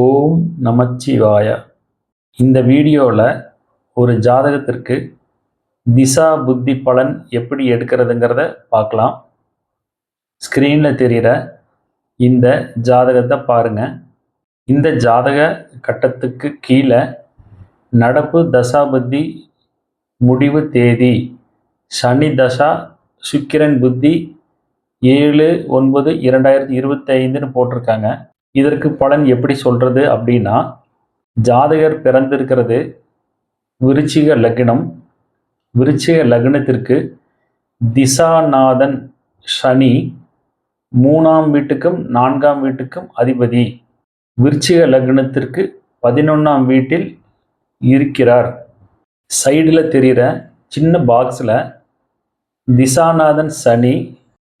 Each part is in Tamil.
ஓம் நமச்சிவாய. இந்த வீடியோவில் ஒரு ஜாதகத்திற்கு திசா புத்தி பலன் எப்படி எடுக்கிறதுங்கிறத பார்க்கலாம். ஸ்க்ரீனில் தெரிகிற இந்த ஜாதகத்தை பாருங்கள் இந்த ஜாதக கட்டத்துக்கு கீழே நடப்பு தசாபுத்தி முடிவு தேதி சனி தசா சுக்கிரன் புத்தி ஏழு ஒன்பது இரண்டாயிரத்தி இருபத்தைந்துன்னு போட்டிருக்காங்க. இதற்கு பலன் எப்படி சொல்கிறது அப்படின்னா ஜாதகர் பிறந்திருக்கிறது விருச்சிக லக்னம். விருச்சிக லக்னத்திற்கு திசாநாதன் சனி மூணாம் வீட்டுக்கும் நான்காம் வீட்டுக்கும் அதிபதி. விருச்சிக லக்னத்திற்கு பதினொன்றாம் வீட்டில் இருக்கிறார். சைடில் தெரிகிற சின்ன பாக்ஸில் திசாநாதன் சனி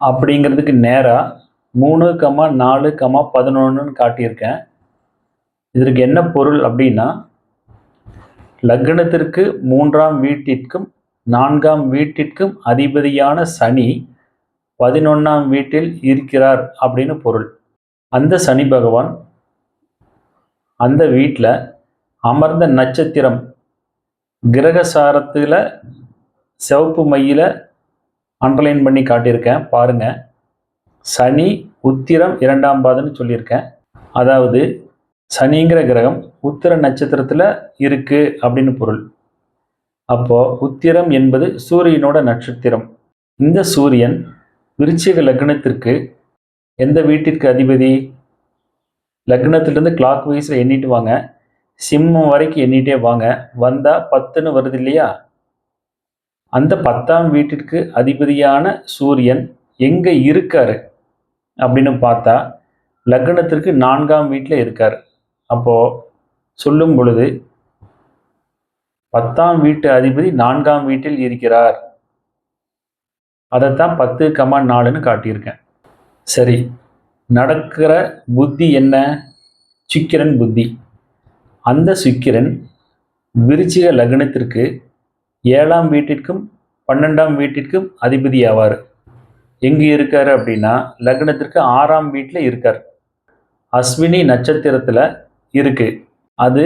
அப்படிங்கிறதுக்கு நேராக மூணு கமா நாலு கமா பதினொன்றுன்னு காட்டியிருக்கேன். இதற்கு என்ன பொருள் அப்படின்னா லக்னத்திற்கு மூன்றாம் வீட்டிற்கும் நான்காம் வீட்டிற்கும் அதிபதியான சனி பதினொன்றாம் வீட்டில் இருக்கிறார் அப்படின்னு பொருள். அந்த சனி பகவான் அந்த வீட்டில் அமர்ந்த நட்சத்திரம் கிரகசாரத்தில் சிவப்பு மையில் அண்டர்லைன் பண்ணி காட்டியிருக்கேன். பாருங்கள் சனி உத்திரம் இரண்டாம் பாதம்னு சொல்லியிருக்கேன். அதாவது சனிங்கிற கிரகம் உத்திர நட்சத்திரத்தில் இருக்குது அப்படின்னு பொருள். அப்போது உத்திரம் என்பது சூரியனோட நட்சத்திரம். இந்த சூரியன் விருச்சிக லக்னத்திற்கு எந்த வீட்டிற்கு அதிபதி? லக்னத்திலிருந்து கிளாக் வைஸில் எண்ணிட்டு வாங்க. சிம்மம் வரைக்கும் எண்ணிட்டே வாங்க. வந்தால் பத்துன்னு வருது இல்லையா? அந்த பத்தாம் வீட்டிற்கு அதிபதியான சூரியன் எங்கே இருக்காரு? அப்படின்னு பார்த்தா லக்னத்திற்கு நான்காம் வீட்டில் இருக்கார். அப்போது சொல்லும் பொழுது பத்தாம் வீட்டு அதிபதி நான்காம் வீட்டில் இருக்கிறார். அதைத்தான் பத்து கமா நாலுன்னு காட்டியிருக்கேன். சரி நடக்கிற புத்தி என்ன? சுக்கிரன் புத்தி. அந்த சுக்கிரன் விருச்சிக லக்னத்திற்கு ஏழாம் வீட்டிற்கும் பன்னெண்டாம் வீட்டிற்கும் அதிபதி ஆவார். எங்கே இருக்கார் அப்படின்னா லக்னத்திற்கு ஆறாம் வீட்டில் இருக்கார். அஸ்வினி நட்சத்திரத்தில் இருக்குது அது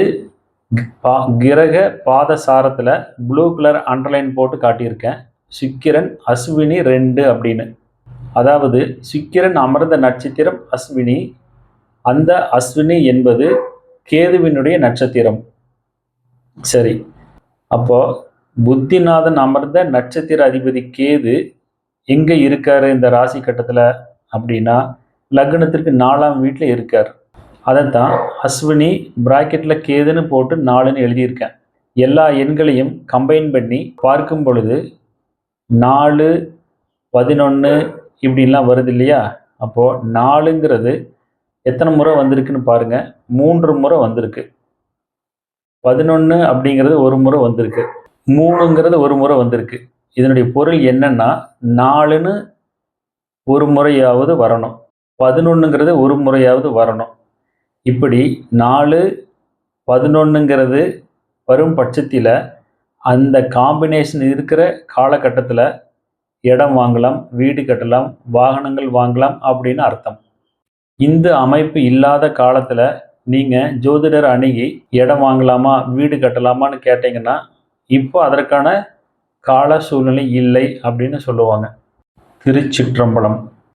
பா கிரக பாதசாரத்தில் ப்ளூ கலர் அண்டர்லைன் போட்டு காட்டியிருக்கேன். சுக்கிரன் அஸ்வினி ரெண்டு அப்படின்னு. அதாவது சுக்கிரன் அமர்ந்த நட்சத்திரம் அஸ்வினி. அந்த அஸ்வினி என்பது கேதுவினுடைய நட்சத்திரம். சரி. அப்போது புத்திநாதன் அமர்ந்த நட்சத்திர அதிபதி கேது எங்கே இருக்கார் இந்த ராசி கட்டத்தில் அப்படின்னா லக்னத்திற்கு நாலாம் வீட்டில் இருக்கார். அதைத்தான் அஸ்வினி ப்ராக்கெட்டில் கேதுன்னு போட்டு நாலுன்னு எழுதியிருக்கேன். எல்லா எண்களையும் கம்பைன் பண்ணி பார்க்கும் பொழுது நாலு பதினொன்று இப்படின்லாம் வருது இல்லையா? அப்போது நாலுங்கிறது எத்தனை முறை வந்திருக்குன்னு பாருங்கள் மூன்று முறை வந்திருக்கு. பதினொன்று அப்படிங்கிறது ஒரு முறை வந்திருக்கு. மூணுங்கிறது ஒரு முறை வந்திருக்கு. இதனுடைய பொருள் என்னன்னா நாலுன்னு ஒரு முறையாவது வரணும். பதினொன்றுங்கிறது ஒரு முறையாவது வரணும். இப்படி நாலு பதினொன்றுங்கிறது வரும் பட்சத்தில் அந்த காம்பினேஷன் இருக்கிற காலகட்டத்தில் இடம் வாங்கலாம் வீடு கட்டலாம் வாகனங்கள் வாங்கலாம் அப்படின்னு அர்த்தம். இந்த அமைப்பு இல்லாத காலத்தில் நீங்கள் ஜோதிடர் அணுகி இடம் வாங்கலாமா வீடு கட்டலாமான்னு கேட்டிங்கன்னா இப்போ அதற்கான கால சூழ்நிலை இல்லை அப்படின்னு சொல்லுவாங்க. திருச்சிற்றம்பலம்.